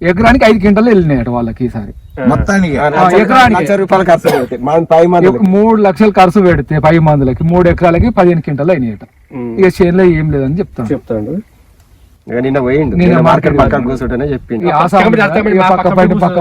ఎకరానికి ఐదు క్వింటల్ వెళ్ళినాయట వాళ్ళకి ఈసారి. మొత్తానికి. ఎకరానికి. రూపాయలు ఖర్చు పై మంది మూడు లక్షలు ఖర్చు పెడితే పై మందులకి మూడు ఎకరాలకి పదిహేను క్వింటల్ అయినాయట. ఇక చేనులో ఏం లేదని చెప్తాను. చెప్తాడు. ఇక నిన్న పోయిండు. నిన్న నిన్న మార్కెట్ పక్కన కూర్చుంటేనే పక్క పక్క.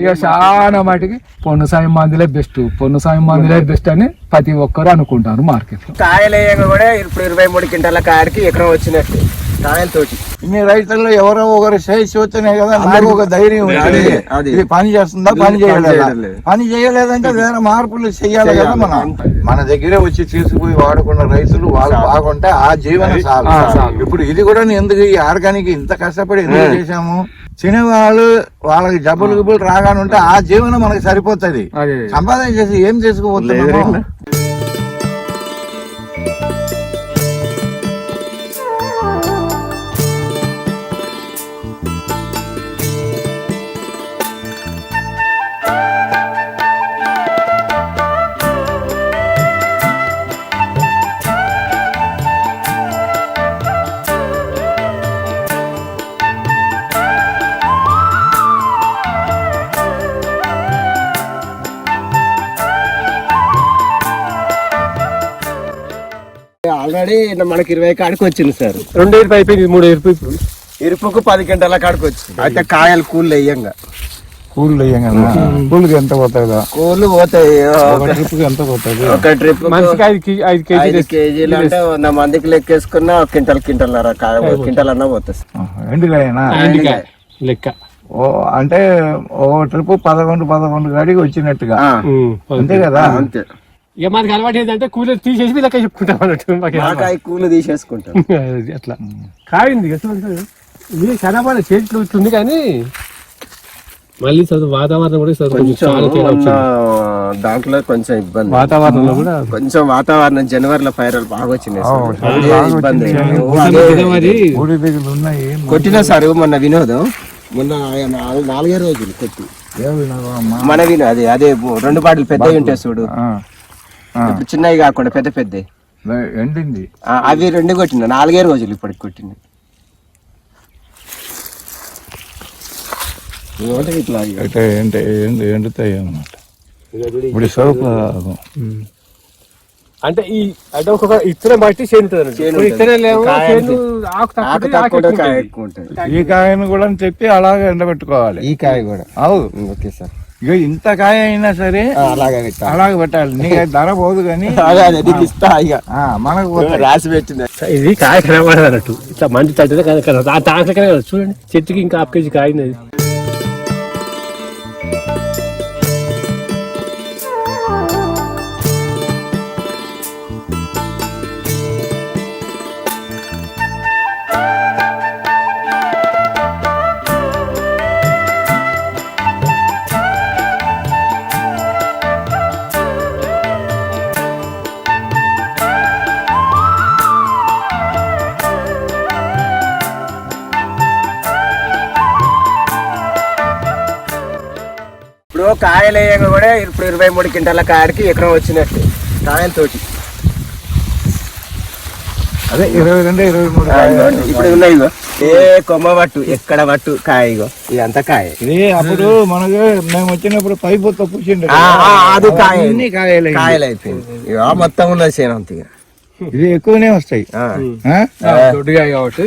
ఇక చాలా మటుకి పొన్ను సాయం మందులే బెస్ట్ పొన్ను సాయం మందులే బెస్ట్ అని ప్రతి ఒక్కరు అనుకుంటారు మార్కెట్లో కాయలు కూడా ఇప్పుడు ఇరవై మూడు క్వింటాల కాయడికి ఎకరం వచ్చినట్టు. కాయలతోటి ఇన్ని రైతుల్లో ఎవరో ఒకరు చేసి వచ్చినాయి కదా నాకు ఒక ధైర్యం. ఇది పని చేస్తుందా పని చేయలేదా. పని చేయలేదంటే వేరే మార్పులు చేయాలి కదా మనం. మన దగ్గరే వచ్చి తీసుకుపోయి వాడుకున్న రైతులు వాళ్ళు బాగుంటే ఆ జీవన. ఇప్పుడు ఇది కూడా ఎందుకు ఈ ఆర్గానిక్ ఇంత కష్టపడి ఎందుకు చేశాము? తినేవాళ్ళు వాళ్ళకి జబ్బులు గిబ్బులు రాగానే ఉంటే ఆ జీవనం మనకి సరిపోతుంది. సంపాదన చేసి ఏం చేసుకోబోతున్నాము? ఆల్రెడీ మనకి ఇరవై కాడికి వచ్చింది సార్. రెండు ఇరుపు అయిపోయింది మూడు ఇరుపు ఇప్పుడు. ఇరుపుకు పది గంటల కాడికి వచ్చింది. అయితే కాయలు కూల్ వేయంగా. కూలీలు వేయంగా కూలికి ఎంత పోతుందా కూలు పోతాయి ఒక ట్రిప్కి ఎంత పోతుంది ఒక ట్రిప్ మనిషికి ఐదు ఐదు ఐదు కేజీలు కేజీలు అంటే వంద మందికి లెక్కేసుకున్న ఒక క్వింటల్ క్వింటల్ కాయ క్వింటల్ అన్న పోతుంది ఎండుకాయనా? ఎండికాయ లెక్క. ఓ అంటే ఓ ట్రిప్ పదకొండు పదకొండు గడికి వచ్చినట్టుగా. అంతే కదా? అంతే. ఇక మనకి అలవాటు ఏంటంటే కూలర్ తీసేసి మీ లెక్క చెప్పుకుంటాం అన్నట్టు మాకు ఆ కాయ కూలు తీసేసుకుంటాం. అది అట్లా. కాయింది ఇది కనబడే చేతిలో ఉంటుంది కానీ మళ్ళీ చదువు వాతావరణం కూడా కొంచెం కొంచెం చాలా తేడా ఉన్న వచ్చింది. దాంట్లో కొంచెం ఇబ్బంది. వాతావరణంలో కూడా కొంచెం వాతావరణం జనవరిలో ఫైరల్ బాగా సార్. అదే ఇబ్బంది. వచ్చింది. ఓ, అదే ఇదే మరి ఊడి దిగులు ఉన్నాయి కొట్టిన సార్ మొన్న వినోదం. మొన్న ఆయన నాలుగు- నాలుగే రోజులు కొట్టి. ఏవి నాకు అమ్మా? మన వినో అదే అదే రెండు బాటిల్ పెద్దవి ఉంటాయి చూడు. ఆ, ఇప్పుడు చిన్నవి కాకుండా పెద్ద పెద్దవి లే- ఎండింది. ఆ, అవి రెండు కొట్టిన నాలుగే రోజులు ఇప్పటికి కొట్టింది. ఇట్లా ఎండు ఎండుతాయి అన్నమాట. ఇప్పుడు సరుకు అంటే ఈ అంటే ఒక్కొక్క ఇత్తనం బట్టి చేను ఉంటుంది చేను కొన్ని ఇత్తనాలేమో కాయ చేను ఆకు ఆకు తక్కువ తక్కువ ఆకు ఉంటుంది, ఎక్కువ కాయ ఉంటుంది. ఎక్కువ ఉంటుంది. ఈ కాయను కూడా చెప్పి అలాగే ఎండబెట్టుకోవాలి. ఈ కాయ కూడా. అవు ఓకే సార్. ఇక ఇంత కాయ అయినా సరే అలాగే. అలాగే పెట్టాలి. నీకు ధర పోదు కానీ అదే అదే నీకు ఇస్తా ఇక ఆ, మనకు. రాసి పెట్టింది. ఇది కాయ కనబడదు అన్నట్టు ఇట్లా మంచి తాకలకనే కదా. చూడండి చెట్టుకి ఇంకా హాఫ్ కేజీ కాయింది అది. కాయలు కూడా ఇప్పుడు ఇరవై మూడు క్వింటాల కాయడికి ఎకరం వచ్చినట్టు కాయలతోటి. అదే ఇరవై రెండు ఇరవై మూడు. ఇప్పుడు ఉన్నాయి ఏ కొమ్మ పట్టు ఎక్కడ పట్టు కాయ ఇగో ఇదంతా కాయ. ఇది అప్పుడు మనకు మేము వచ్చినప్పుడు పైపు ఆ, అది కాయ. కాయలు కాయలు అయిపోయింది మొత్తం ఉన్నది చేను అంత ఇక ఇది ఎక్కువనే వస్తాయి? దొడ్డిగా కాబట్టి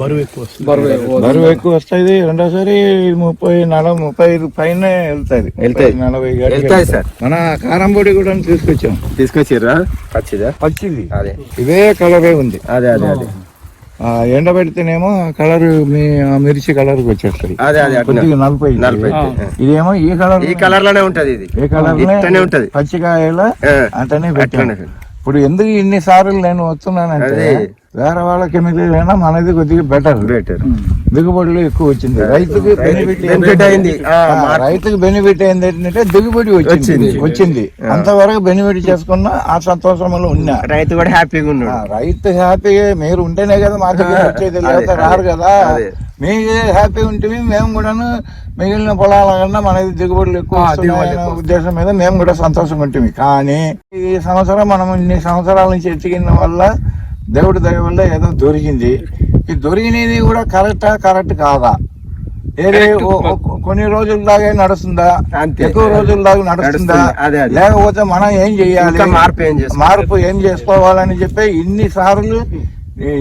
బరువు ఎక్కువ వస్తుంది. బరువు ఎక్కువ. బరువు ఎక్కువ వస్తాయి. రెండోసారి ముప్పై నలభై ముప్పై ఐదు పైన వెళ్తాయి. వెళ్తాయి. నలభై వెళ్తాయి. సార్. మన కారం పొడి కూడా తీసుకొచ్చాం. తీసుకొచ్చిర్రా? పచ్చిదా? పచ్చిది. అదే. ఇదే కలరే ఉంది. అదే అదే అదే. ఆ ఎండబెడితేనేమో కలర్ మీ ఆ మిర్చి కలర్ వచ్చేస్తుంది నలభై నలభై ఇదేమో ఈ కలర్ ఈ కలర్లోనే ఉంటది ఇది. ఏ కలర్ పచ్చికాయల అంటనే. పెట్టాను ఇప్పుడు ఎందుకు ఇన్ని సార్లు నేను వస్తున్నానంటే వేరే వాళ్ళ కెమికల్ అయినా మనది కొద్దిగా బెటర్ బెటర్ దిగుబడులు ఎక్కువ వచ్చింది. రైతుకి బెనిఫిట్ అయింది. రైతుకి బెనిఫిట్ అయింది ఏంటంటే దిగుబడి వచ్చింది. వచ్చింది. అంతవరకు బెనిఫిట్ చేసుకున్న ఆ సంతోషంలో ఉన్నా. రైతు కూడా హ్యాపీగా ఆ, ఉన్నాడు. రైతు హ్యాపీగా మీరు ఉంటేనే కదా మార్కెట్ వచ్చేది లేకపోతే రారు కదా. మీకు హ్యాపీ ఉంటే మేము కూడాను మిగిలిన పొలాల కన్నా మనది దిగుబడులు ఎక్కువ దిగుబడులు. ఉద్దేశం మీద మేము కూడా సంతోషంగా ఉంటుంది కానీ ఈ సంవత్సరం మనం ఇన్ని సంవత్సరాల నుంచి ఎత్తికిన వల్ల దేవుడి దయ వల్ల ఏదో దొరికింది ఈ దొరికినది కూడా కరెక్టా కరెక్ట్ కాదా ఏది కొన్ని రోజుల దాకా నడుస్తుందా అంతే. ఎక్కువ రోజుల దాకా నడుస్తుందా. లేకపోతే మనం ఏం చెయ్యాలి ఇంకా మార్పు ఏం? మార్పు ఏం చేసుకోవాలని చెప్పి ఇన్ని సార్లు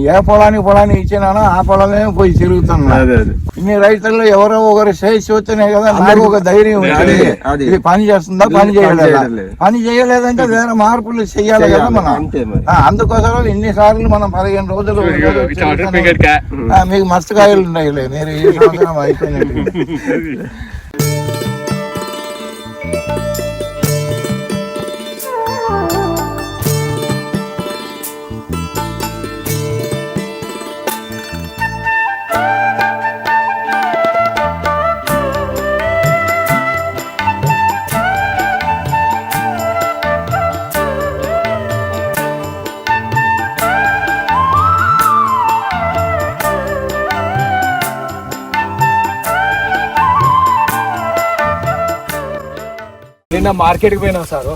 ఏ పొలానికి పొలానికి ఇచ్చినానో ఆ పొలమే పోయి తిరుగుతున్నా అదే, అదే. ఇన్ని రైతుల్లో ఎవరో ఒకరు చేసి వస్తేనే కదా నాకు ఒక ధైర్యం అదే. ఇది పని చేస్తుందా పని చేయలేదా. పని చేయలేదంటే వేరే మార్పులు చెయ్యాలి కదా. మనం అందుకోసం ఇన్ని సార్లు మనం పదిహేను రోజులు మీకు మస్తు కాయలు ఉన్నాయిలే మీరు ఈ సంవత్సరం అయిపోయినట్టు నిన్న మార్కెట్కి పోయినాం సార్.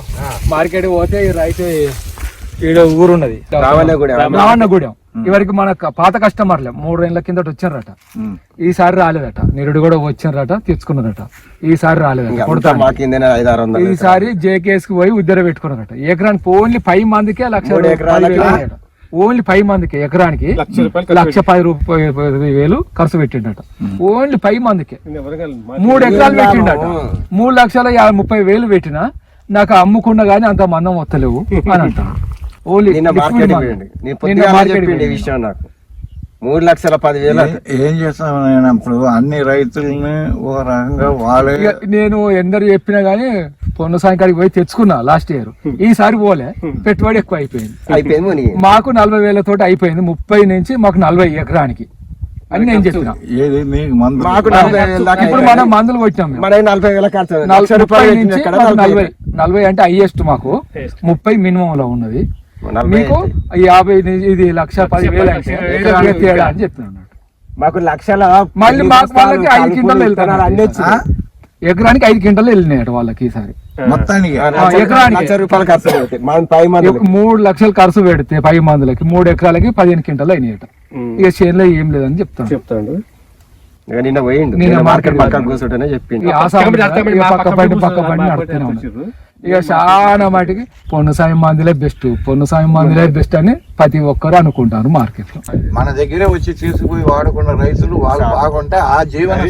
మార్కెట్ పోతే ఈ రైతు ఈడ ఊరున్నది. రావణగూడెం. ఇవరికి మన పాత కస్టమర్లే. మూడు నెలల కిందట వచ్చారట. ఈసారి రాలేదట. నిరుడు కూడా వచ్చారట తెచ్చుకున్నారట ఈసారి రాలేదట. ఈసారి జేకేఎస్కి పోయి ఉద్దర పెట్టుకున్నారట. ఎకరానికి ఓన్లీ పది మందికే లక్ష ఓన్లీ పది మందికి ఎకరానికి లక్ష రూపాయలు ఖర్చు లక్ష పది రూపాయలు వేలు ఖర్చు పెట్టిండట. ఓన్లీ పది మందికి. మూడు ఎకరాలు పెట్టిండట. మూడు లక్షల యాభై ముప్పై వేలు పెట్టినా నాకు అమ్ముకున్నా గానీ అంత మందం వస్తలేవు అని అంటాను ఓన్లీ నాకు. మూడు లక్షల పదివేలు. ఏ- చేస్తాం నేను అన్ని రైతుల్ని ఒక రకంగా వాళ్ళే నేను ఎందరు చెప్పినా గానీ పొన్న సాయంకాడికి పోయి తెచ్చుకున్నా లాస్ట్ ఇయర్. ఈసారి పోలే. పెట్టుబడి ఎక్కువ అయిపోయింది. మాకు నలభై వేలతోటి అయిపోయింది. ముప్పై నుంచి మాకు నలభై ఎకరానికి. అని నేను చెప్పిన. వేల దాకా ఇప్పుడు మనం మందులు కొట్టాం మేము. మన నలభై వేల నలభై అంటే హైయెస్ట్ మాకు ముప్పై మినిమం లో ఉన్నది మీకు యాభై ఇది లక్ష పది వేలు. తేడా అని చెప్పినాడు మాకు లక్షల మళ్ళీ మాకు వాళ్ళకి ఐదు కింటాలు విత్తనాలు అన్ని. ఎకరానికి ఐదు క్వింటాలు వెళ్ళినాయట వాళ్ళకి ఈసారి. మొత్తానికి? ఎకరానికి. లక్ష రూపాయలు ఖర్చు మనం మూడు లక్షలు ఖర్చు పెడితే పది మందులకి మూడు ఎకరాలకి పదిహేను క్వింటాలు అయినాయట. ఇక చేనులో ఏం లేదని చెప్తాను. చెప్తాడు. ఇక నిన్న పోయిండు. నిన్న మార్కెట్ పక్కన కూర్చుంటేనే ఇక పక్క బండి పక్క బండి ఉన్నాయి. ఇక చాలా మటుకి పొన్ను సాయం మందులే బెస్ట్ పొన్ను సాయం మందులే బెస్ట్ అని ప్రతి ఒక్కరు అనుకుంటారు మార్కెట్లో మన దగ్గరే వచ్చి తీసుకుపోయి వాడుకున్న రైతులు వాళ్ళు బాగుంటే ఆ జీవనం.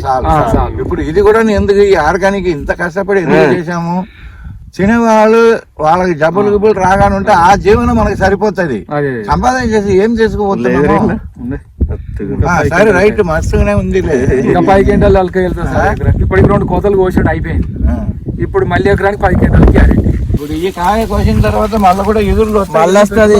ఇప్పుడు ఇది కూడా ఎందుకు ఈ ఆర్గానిక్ ఇంత కష్టపడి ఎందుకు చేశాము? తినేవాళ్ళు వాళ్ళకి జబ్బులు గిబ్బులు రాగానే ఉంటే ఆ జీవనం మనకి సరిపోతుంది. సంపాదన చేసి ఏం ఆ, సరే రైట్ మస్తుగానే ఉంది ఇంకా పది క్వింటాలు అలక వెళ్తాం సార్ ఈ రెండు కోతలు కోసాడు అయిపోయింది. ఇప్పుడు మళ్ళీ ఎకరానికి పది క్వింటాలు గ్యారెంటీ. ఇప్పుడు ఈ కాయ కోసిన తర్వాత మళ్ళీ కూడా ఎదురులు. మళ్ళీ వస్తుంది